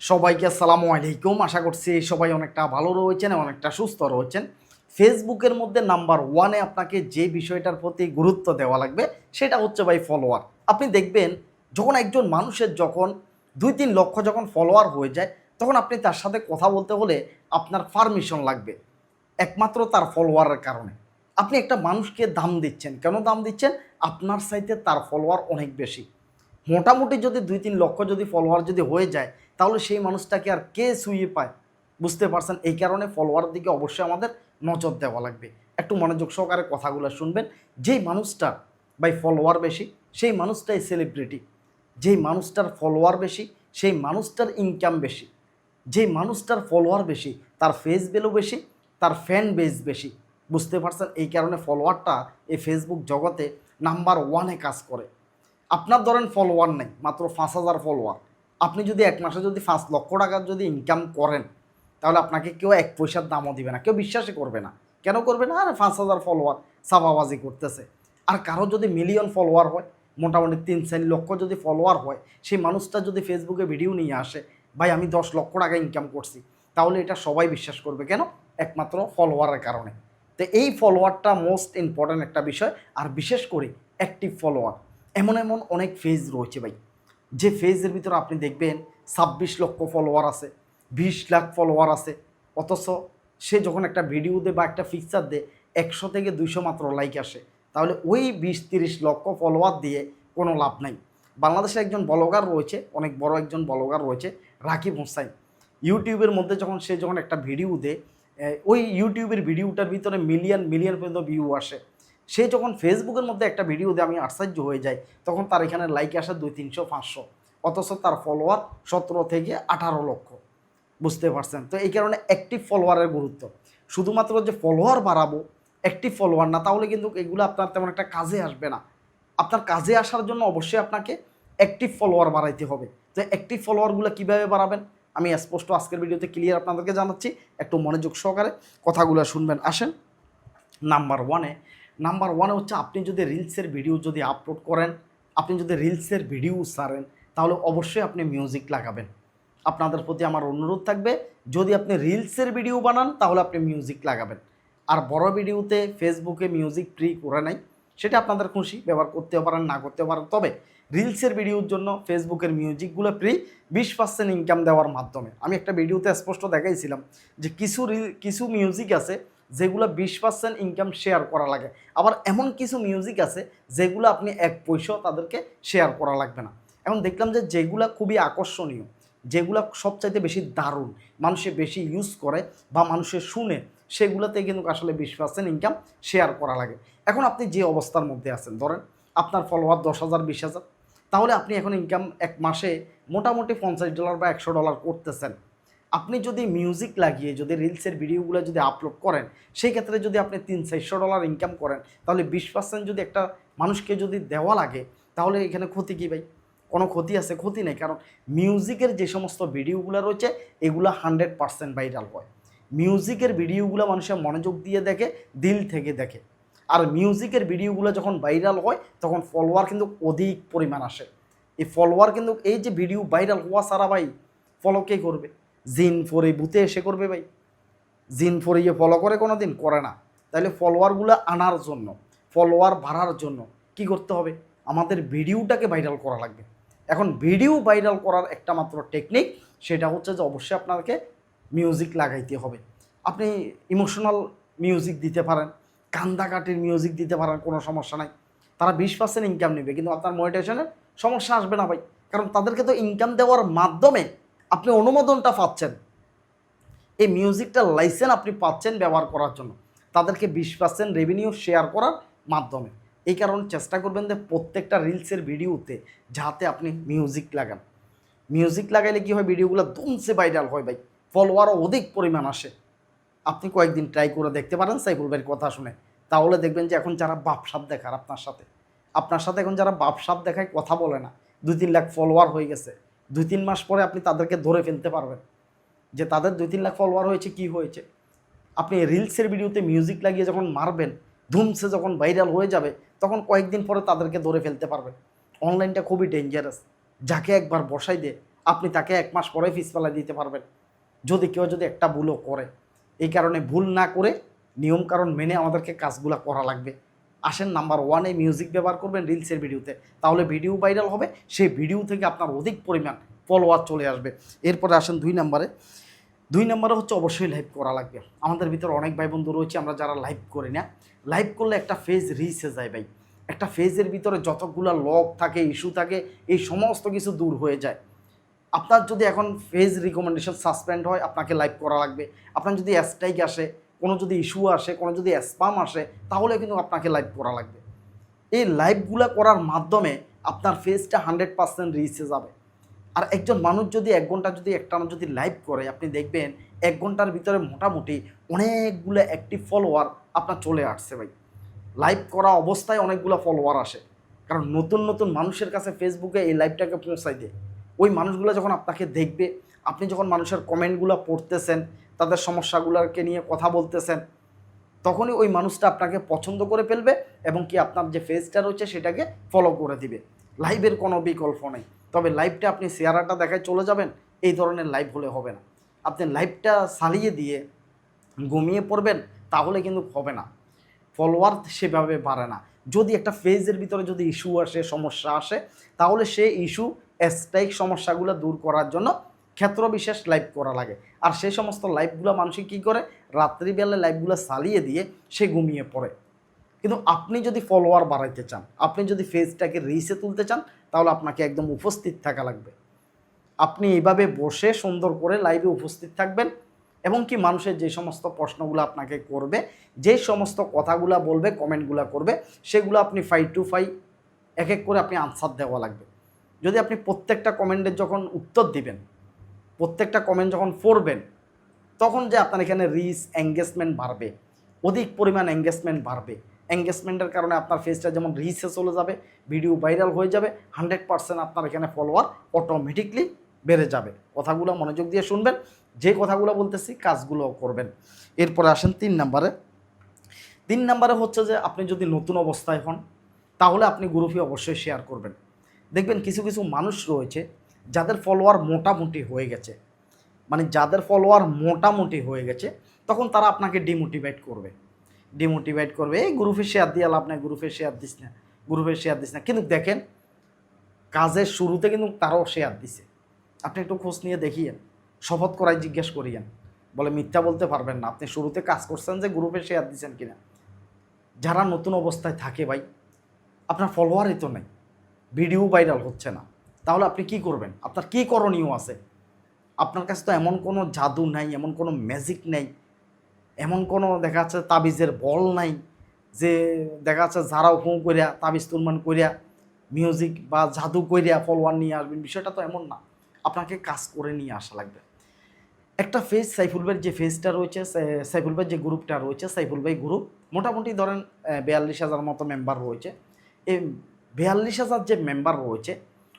সবাইকে আসসালামু আলাইকুম। আশা করছি সবাই অনেকটা ভালো রয়েছেন, অনেকটা সুস্থ রয়েছেন। ফেসবুকের মধ্যে নাম্বার ওয়ানে আপনাকে যে বিষয়টার প্রতি গুরুত্ব দেওয়া লাগবে, সেটা হচ্ছে ভাই ফলোয়ার। আপনি দেখবেন, যখন একজন মানুষের যখন দুই তিন লক্ষ যখন ফলোয়ার হয়ে যায়, তখন আপনি তার সাথে কথা বলতে হলে আপনার পারমিশন লাগবে, একমাত্র তার ফলোয়ারের কারণে। আপনি একটা মানুষকে দাম দিচ্ছেন। কেন দাম দিচ্ছেন? আপনার সাইতে তার ফলোয়ার অনেক বেশি। মোটামুটি যদি দুই তিন লক্ষ যদি ফলোয়ার যদি হয়ে যায় তাহলে সেই মানুষটাকে আর কে শুয়ে পায়? বুঝতে পারছেন? এই কারণে ফলোয়ার দিকে অবশ্যই আমাদের নজর দেওয়া লাগবে। একটু মনোযোগ সহকারে কথাগুলো শুনবেন। যেই মানুষটার বাই ফলোয়ার বেশি, সেই মানুষটাই সেলিব্রিটি যেই মানুষটার ফলোয়ার বেশি, সেই মানুষটার ইনকাম বেশি। যেই মানুষটার ফলোয়ার বেশি, তার ফেস ভ্যালু বেশি, তার ফ্যান বেস বেশি। বুঝতে পারছেন? এই কারণে ফলোয়ারটা এই ফেসবুক জগতে নাম্বার ওয়ানে কাজ করে। আপনার ধরেন ফলোয়ার নেই, মাত্র পাঁচ হাজার ফলোয়ার আপনি যদি এক মাসে যদি পাঁচ লক্ষ টাকার যদি ইনকাম করেন, তাহলে আপনাকে কেউ এক পয়সার দামও দিবে না, কেউ বিশ্বাসই করবে না। কেন করবে না? আরে পাঁচ হাজার ফলোয়ার সাবাবাজি করতেছে। আর কারও যদি মিলিয়ন ফলোয়ার হয়, মোটামুটি তিন চার লক্ষ যদি ফলোয়ার হয়, সেই মানুষটা যদি ফেসবুকে ভিডিও নিয়ে আসে, ভাই, আমি দশ লক্ষ টাকা ইনকাম করছি। তাহলে এটা সবাই বিশ্বাস করবে। কেন? একমাত্র ফলোয়ারের কারণে। তো এই ফলোয়ারটা মোস্ট ইম্পর্ট্যান্ট একটা বিষয়। আর বিশেষ করে অ্যাক্টিভ ফলোয়ার এমন এমন অনেক ফেজ রয়েছে ভাই। যে ফেজের ভিতরে আপনি দেখবেন ছাব্বিশ লক্ষ ফলোয়ার আছে, বিশ লাখ ফলোয়ার আছে, অথচ সে যখন একটা ভিডিও দেয় বা একটা পিকচার দেয়, একশো থেকে দুইশো মাত্র লাইক আসে। তাহলে ওই বিশ তিরিশ লক্ষ ফলোয়ার দিয়ে কোনো লাভ নাই। বাংলাদেশে একজন ব্লগার রয়েছে, অনেক বড় একজন ব্লগার রয়েছে, রাকিব হোসাইন। ইউটিউবের মধ্যে যখন সে যখন একটা ভিডিও দেয় ওই ইউটিউবের ভিডিওটার ভিতরে মিলিয়ন মিলিয়ন পর্যন্ত ভিউ আসে। সে যখন ফেসবুকের মধ্যে একটা ভিডিও দিয়ে আমি আশ্চর্য হয়ে যাই, তখন তার এখানে লাইক আসে দুই, তিনশো, পাঁচশো। অথচ তার ফলোয়ার সতেরো থেকে আঠারো লক্ষ। বুঝতে পারছেন? তো এই কারণে অ্যাক্টিভ ফলোয়ারের গুরুত্ব। শুধুমাত্র যে ফলোয়ার বাড়াবো অ্যাক্টিভ ফলোয়ার না, তাহলে কিন্তু এগুলো আপনার তেমন একটা কাজে আসবে না। আপনার কাজে আসার জন্য অবশ্যই আপনাকে অ্যাক্টিভ ফলোয়ার বাড়াইতে হবে। তো অ্যাক্টিভ ফলোয়ারগুলো কীভাবে বাড়াবেন? আমি স্পষ্ট আজকের ভিডিওতে ক্লিয়ার আপনাদেরকে জানাচ্ছি। একটু মনোযোগ সহকারে কথাগুলো শুনবেন। আসেন নাম্বার ওয়ানে নাম্বার ওয়ান হচ্ছে আপনি যদি রিলসের ভিডিও যদি আপলোড করেন, আপনি যদি রিলসের ভিডিও সারেন, তাহলে অবশ্যই আপনি মিউজিক লাগাবেন। আপনাদের প্রতি আমার অনুরোধ থাকবে, যদি আপনি রিলসের ভিডিও বানান, তাহলে আপনি মিউজিক লাগাবেন। আর বড় ভিডিওতে ফেসবুকে মিউজিক ফ্রি করে নাই, সেটা আপনাদের খুশি, ব্যবহার করতেও পারেন, না করতেও পারেন। তবে রিলসের ভিডিওর জন্য ফেসবুকের মিউজিকগুলো ফ্রি বিশ পার্সেন্ট ইনকাম দেওয়ার মাধ্যমে। আমি একটা ভিডিওতে স্পষ্ট দেখাইছিলাম যে কিছু রিল কিছু মিউজিক আছে যেগুলো বিশ পার্সেন্ট ইনকাম শেয়ার করা লাগে। আবার এমন কিছু মিউজিক আছে, যেগুলো আপনি এক পয়সাও তাদেরকে শেয়ার করা লাগবে না। এখন দেখলাম যে যেগুলো খুবই আকর্ষণীয়, যেগুলো সবচাইতে বেশি দারুণ, মানুষে বেশি ইউজ করে বা মানুষে শুনে, সেগুলোতে কিন্তু আসলে বিশ পার্সেন্ট ইনকাম শেয়ার করা লাগে। এখন আপনি যে অবস্থার মধ্যে আছেন, ধরেন আপনার ফলোয়ার দশ হাজার, বিশ হাজার, তাহলে আপনি এখন ইনকাম এক মাসে মোটামুটি পঞ্চাশ ডলার বা একশো ডলার করতেছেন। আপনি যদি মিউজিক লাগিয়ে, যদি রিলসের ভিডিওগুলো যদি আপলোড করেন, সেই ক্ষেত্রে যদি আপনি তিন, চারশো ডলার ইনকাম করেন, তাহলে বিশ পার্সেন্ট যদি একটা মানুষকে যদি দেওয়া লাগে, তাহলে এখানে ক্ষতি কী ভাই? কোনো ক্ষতি আছে? ক্ষতি নেই। কারণ মিউজিকের যে সমস্ত ভিডিওগুলো রয়েছে, এগুলো হান্ড্রেড পার্সেন্ট ভাইরাল হয়। মিউজিকের ভিডিওগুলো মানুষের মনোযোগ দিয়ে দেখে, দিল থেকে দেখে। আর মিউজিকের ভিডিওগুলো যখন ভাইরাল হয়, তখন ফলোয়ার কিন্তু অধিক পরিমাণ আসে। এই ফলোয়ার কিন্তু, এই যে ভিডিও ভাইরাল হওয়া সারা ভাই ফলো কে করবে? জিন ফরে বুতে এসে করবে ভাই। জিন ফরিয়ে ফলো করে কোনো দিন করে না। তাহলে ফলোয়ারগুলো আনার জন্য ফলোয়ার বাড়ার জন্য কি করতে হবে? আমাদের ভিডিওটাকে ভাইরাল করা লাগবে। এখন ভিডিও ভাইরাল করার একটা মাত্র টেকনিক সেটা হচ্ছে যে অবশ্যই আপনাকে মিউজিক লাগাইতে হবে। আপনি ইমোশনাল মিউজিক দিতে পারেন, কান্দাকাটির মিউজিক দিতে পারেন, কোনো সমস্যা নাই। তারা বিশ পার্সেন্ট ইনকাম নেবে, কিন্তু আপনার মনিটেশনের সমস্যা আসবে না ভাই। কারণ তাদেরকে তো ইনকাম দেওয়ার মাধ্যমে আপনি অনুমোদনটা পাচ্ছেন। এই মিউজিকটা লাইসেন্স আপনি পাচ্ছেন ব্যবহার করার জন্য। তাদেরকে বিশ পার্সেন্ট রেভিনিউ শেয়ার করার মাধ্যমে। এই কারণে চেষ্টা করবেন যে প্রত্যেকটা রিলসের ভিডিওতে যাতে আপনি মিউজিক লাগান। মিউজিক লাগাইলে কী হয়? ভিডিওগুলো দুমসে ভাইরাল হয় ভাই। ফলোয়ারও অধিক পরিমাণ আসে। আপনি কয়েকদিন ট্রাই করে দেখতে পারেন সাইফুল ভাইয়ের কথা শুনে। তাহলে দেখবেন যে এখন যারা বাপসাপ দেখার আপনার সাথে। আপনার সাথে এখন যারা বাপসাপ দেখায় কথা বলে না। দুই তিন লাখ ফলোয়ার হয়ে গেছে। দুই তিন মাস পরে আপনি তাদেরকে ধরে ফেলতে পারবেন। যে তাদের দুই তিন লাখ ফলোয়ার হয়েছে, কি হয়েছে? আপনি রিলসের ভিডিওতে মিউজিক লাগিয়ে যখন মারবেন, ধুমসে যখন ভাইরাল হয়ে যাবে, তখন কয়েকদিন পরে তাদেরকে ধরে ফেলতে পারবেন। অনলাইনটা খুবই ডেঞ্জারাস যাকে একবার বসাই দে, আপনি তাকে এক মাস পরে ফিস দিতে পারবেন। যদি কেউ যদি একটা ভুলও করে। এই কারণে ভুল না করে নিয়ম কারণ মেনে আমাদেরকে কাজগুলো করা লাগবে। আসেন নাম্বার ওয়ানে মিউজিক ব্যবহার করবেন রিলসের ভিডিওতে তাহলে ভিডিও ভাইরাল হবে, সেই ভিডিও থেকে আপনার অধিক পরিমাণ ফলোয়ার চলে আসবে। এরপরে আসেন দুই নম্বরে। দুই নম্বরে হচ্ছে অবশ্যই লাইভ করা লাগবে। আমাদের ভিতরে অনেক ভাই বন্ধু রয়েছে, আমরা যারা লাইভ করি না লাইভ করলে একটা ফেজ রিচে যায় ভাই। একটা ফেজের ভিতরে যতগুলো লক থাকে ইস্যু থাকে, এই সমস্ত কিছু দূর হয়ে যায়। আপনার যদি এখন ফেজ রিকমেন্ডেশন সাসপেন্ড হয়, আপনাকে লাইভ করা লাগবে। আপনার যদি অ্যাস্টাইক আসে কোনো যদি ইস্যু আসে, কোনো যদি স্পাম আসে, তাহলে কিন্তু আপনাকে লাইভ করা লাগবে। এই লাইভগুলো করার মাধ্যমে আপনার ফেসটা হান্ড্রেড পার্সেন্ট রিচে যাবে। আর একজন মানুষ যদি এক ঘণ্টা যদি একটা যদি লাইভ করে, আপনি দেখবেন এক ঘণ্টার ভিতরে মোটামুটি অনেকগুলো অ্যাক্টিভ ফলোয়ার আপনার চলে আসছে ভাই। লাইভ করা অবস্থায় অনেকগুলো ফলোয়ার আসে। কারণ নতুন নতুন মানুষের কাছে ফেসবুকে এই লাইভটাকে পৌঁছাই দেয়। ওই মানুষগুলো যখন আপনাকে দেখবে, আপনি যখন মানুষের কমেন্টগুলো পড়তেছেন তাদের সমস্যাগুলোকে নিয়ে কথা বলতেছেন, তখনই ওই মানুষটা আপনাকে পছন্দ করে ফেলবে এবং কি আপনার যে ফেজটা রয়েছে সেটাকে ফলো করে দিবে। লাইভের কোনো বিকল্প নেই। তবে লাইভটা আপনি শেয়ারাটা দেখায় চলে যাবেন, এই ধরনের লাইভ হলে হবে না। আপনি লাইভটা সালিয়ে দিয়ে ঘুমিয়ে পড়বেন, তাহলে কিন্তু হবে না। ফলোয়ার সেভাবে বাড়ে না। যদি একটা ফেজের ভিতরে যদি ইস্যু আসে, সমস্যা আসে, তাহলে সেই ইস্যু স্ট্রাইক সমস্যাগুলো দূর করার জন্য ক্ষেত্র বিশেষ লাইভ করা লাগে। আর সেই সমস্ত লাইভগুলো মানুষই কী করে? রাত্রিবেলায় লাইভগুলো চালিয়ে দিয়ে সে ঘুমিয়ে পড়ে। কিন্তু আপনি যদি ফলোয়ার বাড়াইতে চান, আপনি যদি ফেজটাকে রিসে তুলতে চান, তাহলে আপনাকে একদম উপস্থিত থাকা লাগবে। আপনি এইভাবে বসে সুন্দর করে লাইভে উপস্থিত থাকবেন এবং কি মানুষের যে সমস্ত প্রশ্নগুলো আপনাকে করবে, যে সমস্ত কথাগুলো বলবে কমেন্টগুলো করবে, সেগুলো আপনি ফাইভ টু ফাইভ এক এক করে আপনি আনসার দেওয়া লাগবে। যদি আপনি প্রত্যেকটা কমেন্টের যখন উত্তর দিবেন প্রত্যেকটা কমেন্ট যখন পড়বেন, তখন যে আপনার এখানে রিচ এঙ্গেজমেন্ট বাড়বে, অধিক পরিমাণ এঙ্গেজমেন্ট বাড়বে। এঙ্গেজমেন্টের কারণে আপনার ফেসটা যেমন রিচে চলে যাবে ভিডিও ভাইরাল হয়ে যাবে হান্ড্রেড পার্সেন্ট আপনার এখানে ফলোয়ার অটোমেটিকলি বেড়ে যাবে। কথাগুলো মনোযোগ দিয়ে শুনবেন, যে কথাগুলো বলতেছি কাজগুলো করবেন। এরপরে আসেন তিন নাম্বারে। তিন নাম্বারে হচ্ছে যে আপনি যদি নতুন অবস্থায় হন, তাহলে আপনি গ্রুপে অবশ্যই শেয়ার করবেন। দেখবেন কিছু কিছু মানুষ রয়েছে যাদের ফলোয়ার মোটামুটি হয়ে গেছে মানে যাদের ফলোয়ার মোটামুটি হয়ে গেছে, তখন তারা আপনাকে ডিমোটিভেট করবে। ডিমোটিভেট করবে, এই গ্রুপে শেয়ার দিয়ে নাই গ্রুপে শেয়ার দিস না গ্রুপে শেয়ার দিস না। কিন্তু দেখেন, কাজের শুরুতে কিন্তু তারাও শেয়ার দিছে। আপনি একটু খোঁজ নিয়ে দেখিয়েন, শপথ করাই জিজ্ঞেস করিয়েন। বলে, মিথ্যা বলতে পারবেন না। আপনি শুরুতে কাজ করছেন যে গ্রুপে শেয়ার দিচ্ছেন কিনা? যারা নতুন অবস্থায় থাকে ভাই, আপনার ফলোয়ারই তো নেই ভিডিও ভাইরাল হচ্ছে না। তাহলে আপনি কি করবেন? আপনার কি করণীয় আছে? আপনার কাছে তো এমন কোনো জাদু নাই, এমন কোনো ম্যাজিক নাই, এমন কোনো দেখা যাচ্ছে তাবিজের বল নাই যে দেখা যাচ্ছে যারা হুঁ করিয়া তাবিজ তুলমান করিয়া মিউজিক বা জাদু করিয়া ফলোয়ার নিয়ে আসবেন, বিষয়টা তো এমন না। আপনাকে কাজ করে নিয়ে আসা লাগবে। একটা ফেজ সাইফুল ভাইয়ের যে ফেজটা রয়েছে সাইফুল ভাইয়ের যে গ্রুপটা রয়েছে, সাইফুল ভাই গ্রুপ মোটামুটি ধরেন বিয়াল্লিশ হাজার মতো মেম্বার রয়েছে। এই বিয়াল্লিশ হাজার যে মেম্বার রয়েছে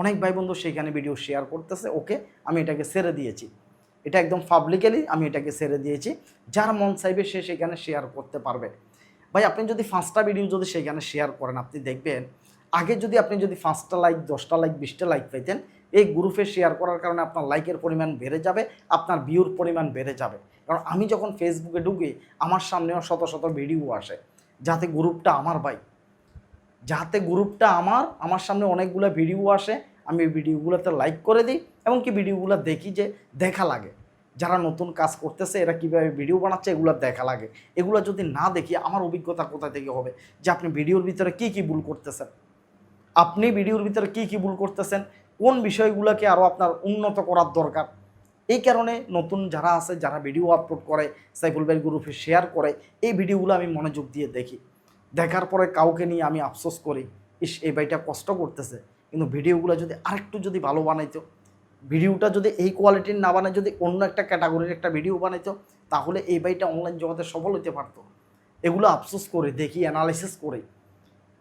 অনেক ভাই বন্ধু সেইখানে ভিডিও শেয়ার করতেছে, ওকে আমি এটাকে ছেড়ে দিয়েছি। এটা একদম পাবলিক্যালি আমি এটাকে ছেড়ে দিয়েছি। যার মন চাইবে সে সেখানে শেয়ার করতে পারবে। ভাই, আপনি যদি পাঁচটা ভিডিও যদি সেখানে শেয়ার করেন, আপনি দেখবেন, আগে যদি আপনি যদি পাঁচটা লাইক দশটা লাইক বিশটা লাইক পাইতেন, এই গ্রুপে শেয়ার করার কারণে আপনার লাইকের পরিমাণ বেড়ে যাবে, আপনার ভিউর পরিমাণ বেড়ে যাবে। কারণ আমি যখন ফেসবুকে ঢুকি, আমার সামনেও শত শত ভিডিও আসে, যাতে গ্রুপটা আমার ভাই যাতে গ্রুপটা আমার আমার সামনে অনেকগুলো ভিডিও আসে, আমি ভিডিওগুলোতে লাইক করে দিই, এবং কি ভিডিওগুলো দেখি যে দেখা লাগে। যারা নতুন কাজ করতেছে, এরা কীভাবে ভিডিও বানাচ্ছে, এগুলো দেখা লাগে। এগুলো যদি না দেখি, আমার অভিজ্ঞতা কোথা থেকে হবে? যে আপনি ভিডিওর ভিতরে কী কী ভুল করতেছেন? আপনি ভিডিওর ভিতরে কী কী ভুল করতেছেন? কোন বিষয়গুলোকে আরও আপনার উন্নত করার দরকার? এই কারণে নতুন যারা আছে, যারা ভিডিও আপলোড করে, সাইফুল ভাই গ্রুপে শেয়ার করে, এই ভিডিওগুলো আমি মনোযোগ দিয়ে দেখি। দেখার পরে কাউকে নিয়ে আমি আফসোস করি, ইস, এই ভাইটা কষ্ট করতেছে। কিন্তু ভিডিওগুলো যদি আরেকটু যদি ভালো বানাইতো, ভিডিওটা যদি এই কোয়ালিটির না বানায়, যদি অন্য একটা ক্যাটাগরির একটা ভিডিও বানাইতো, তাহলে এই ভাইটা অনলাইন জগতে সফল হতে পারতো। এগুলো আফসোস করে, দেখি অ্যানালাইসিস করে।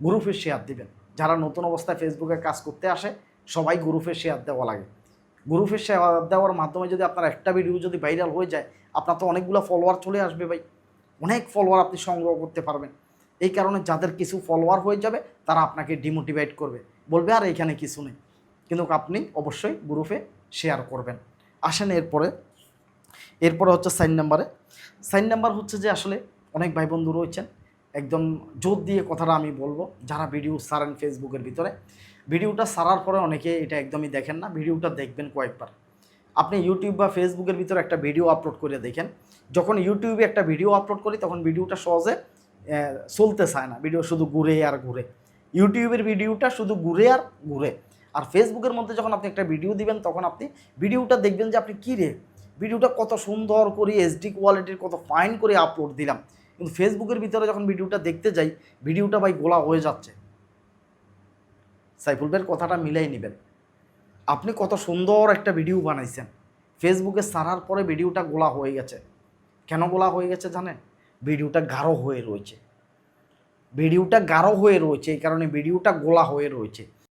গ্রুপে শেয়ার দিবেন। যারা নতুন অবস্থায় ফেসবুকে কাজ করতে আসে, সবাই গ্রুপে শেয়ার দেওয়া লাগে। গ্রুপে শেয়ার দেওয়ার মাধ্যমে যদি আপনার একটা ভিডিও যদি ভাইরাল হয়ে যায়, আপনার তো অনেকগুলো ফলোয়ার চলে আসবে ভাই। অনেক ফলোয়ার আপনি সংগ্রহ করতে পারবেন। এই কারণে যাদের কিছু ফলোয়ার হয়ে যাবে, তারা আপনাকে ডিমোটিভেট করবে। বলবে, আর, এখানে কিছু নেই। কিন্তু আপনি অবশ্যই গ্রুপে শেয়ার করবেন। আসেন এরপরে। এরপরে হচ্ছে সাইন নাম্বারে সাইন নাম্বার হচ্ছে যে, আসলে অনেক ভাই বন্ধু রয়েছেন। একদম জোর দিয়ে কথাটা আমি বলব। যারা ভিডিও সারেন ফেসবুকের ভিতরে। ভিডিওটা সারার পরে অনেকে এটা একদমই দেখেন না। ভিডিওটা দেখবেন কয়েকবার। আপনি ইউটিউব বা ফেসবুকের ভিতরে একটা ভিডিও আপলোড করে দেখেন। যখন ইউটিউবে একটা ভিডিও আপলোড করি, তখন ভিডিওটা সহজে চলতে চায় না। ভিডিও শুধু ঘুরে আর ঘুরে। ইউটিউবের ভিডিওটা শুধু ঘুরে আর ঘুরে। আর ফেসবুকের মধ্যে যখন আপনি একটা ভিডিও দিবেন, তখন আপনি ভিডিওটা দেখবেন যে আপনি কী রে? ভিডিওটা কত সুন্দর করে এইচডি কোয়ালিটির কত ফাইন করে আপলোড দিলাম। কিন্তু ফেসবুকের ভিতরে যখন ভিডিওটা দেখতে যাই, ভিডিওটা ভাই গোলা হয়ে যাচ্ছে। সাইফুল ভাইয়ের কথাটা মিলাই নেবেন। আপনি কত সুন্দর একটা ভিডিও বানাইছেন। ফেসবুকে সারার পরে ভিডিওটা গোলা হয়ে গেছে। কেন গোলা হয়ে গেছে জানেন? ভিডিওটা গাঢ় হয়ে রয়েছে। ভিডিওটা গাঢ় হয়ে রয়েছে এই কারণে ভিডিওটা গোলা হয়ে রয়েছে।